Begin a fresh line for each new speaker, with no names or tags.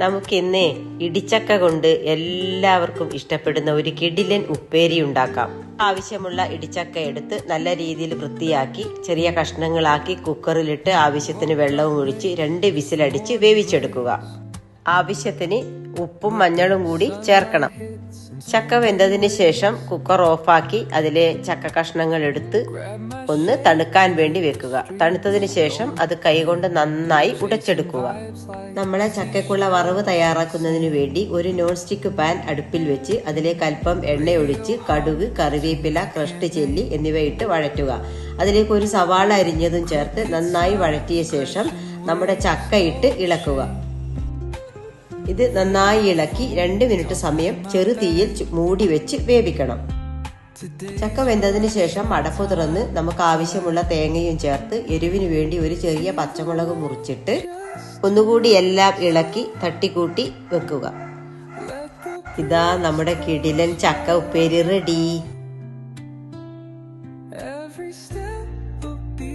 നമുക്കിന്ന് ഇടിച്ചക്ക കൊണ്ട് എല്ലാവർക്കും ഇഷ്ടപ്പെടുന്ന ഒരു കിടിലൻ ഉപ്പേരി ഉണ്ടാക്കാം. ആവശ്യമുള്ള ഇടിച്ചക്ക എടുത്ത് നല്ല രീതിയിൽ വൃത്തിയാക്കി ചെറിയ കഷ്ണങ്ങളാക്കി കുക്കറിലിട്ട് ആവശ്യത്തിന് വെള്ളവും ഒഴിച്ച് രണ്ട് വിസിലടിച്ച് വേവിച്ചെടുക്കുക. ആവശ്യത്തിന് ഉപ്പും മഞ്ഞളും കൂടി ചേർക്കണം. ചക്ക വെന്തതിന് ശേഷം കുക്കർ ഓഫാക്കി അതിലെ ചക്ക കഷ്ണങ്ങൾ എടുത്ത് ഒന്ന് തണുക്കാൻ വേണ്ടി വെക്കുക. തണുത്തതിന് ശേഷം അത് കൈകൊണ്ട് നന്നായി ഉടച്ചെടുക്കുക. നമ്മളെ ചക്കക്കുള്ള വറവ് തയ്യാറാക്കുന്നതിന് വേണ്ടി ഒരു നോൺ സ്റ്റിക്ക് പാൻ അടുപ്പിൽ വെച്ച് അതിലേക്ക് അല്പം എണ്ണ ഒഴിച്ച് കടുക് കറിവേപ്പില ക്രഷ്ട് ചെല്ലി എന്നിവ ഇട്ട് വഴറ്റുക. അതിലേക്ക് ഒരു സവാള അരിഞ്ഞതും ചേർത്ത് നന്നായി വഴറ്റിയ ശേഷം നമ്മുടെ ചക്ക ഇട്ട് ഇളക്കുക. ഇത് നന്നായി ഇളക്കി രണ്ട് മിനിറ്റ് സമയം ചെറുതീയിൽ തീയിൽ മൂടി വെച്ച് വേവിക്കണം. ചക്ക വെന്തതിന് ശേഷം അടപ്പ് തുറന്ന് നമുക്ക് ആവശ്യമുള്ള തേങ്ങയും ചേർത്ത് എരിവിന് വേണ്ടി ഒരു ചെറിയ പച്ചമുളക് മുറിച്ചിട്ട് ഒന്നുകൂടി എല്ലാം ഇളക്കി തട്ടിക്കൂട്ടി വെക്കുക. ഇതാ നമ്മുടെ കിടിലൻ ചക്ക ഉപ്പേരി റെഡി